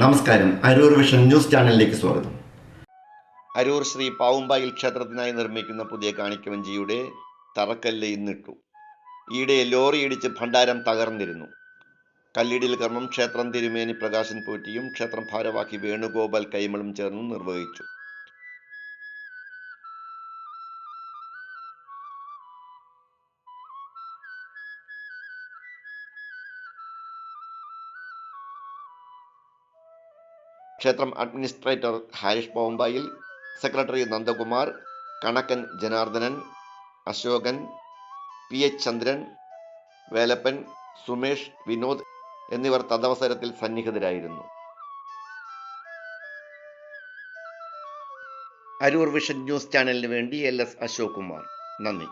നമസ്കാരം. Aroor vision news ചാനലിലേക്ക് സ്വാഗതം. അരൂർ ശ്രീ പാവുമ്പായിൽ ക്ഷേത്രത്തിനായി നിർമ്മിക്കുന്ന പുതിയ കാണിക്കവഞ്ചിയുടെ തറക്കല്ല് ഇന്നിട്ടു. ഈയിടെ ലോറി ഇടിച്ച് ഭണ്ഡാരം തകർന്നിരുന്നു. കല്ലിടിൽ കർമ്മം ക്ഷേത്രം തിരുമേനി പ്രകാശൻ പോറ്റിയും ക്ഷേത്രം ഭാരവാഹി വേണുഗോപാൽ കൈമളും ചേർന്ന് നിർവഹിച്ചു. ക്ഷേത്രം administrator Harish പോംബായിൽ secretary Nandakumar Kanakkan Janardhanan Ashokan P H Chandran Velappan Sumesh Vinod എന്നിവർ തദവസരത്തിൽ സന്നിഹിതരായിരുന്നു. അരൂർ വിഷൻ ന്യൂസ് ചാനലിന് വേണ്ടി എൽ എസ് അശോക് കുമാർ നന്ദി.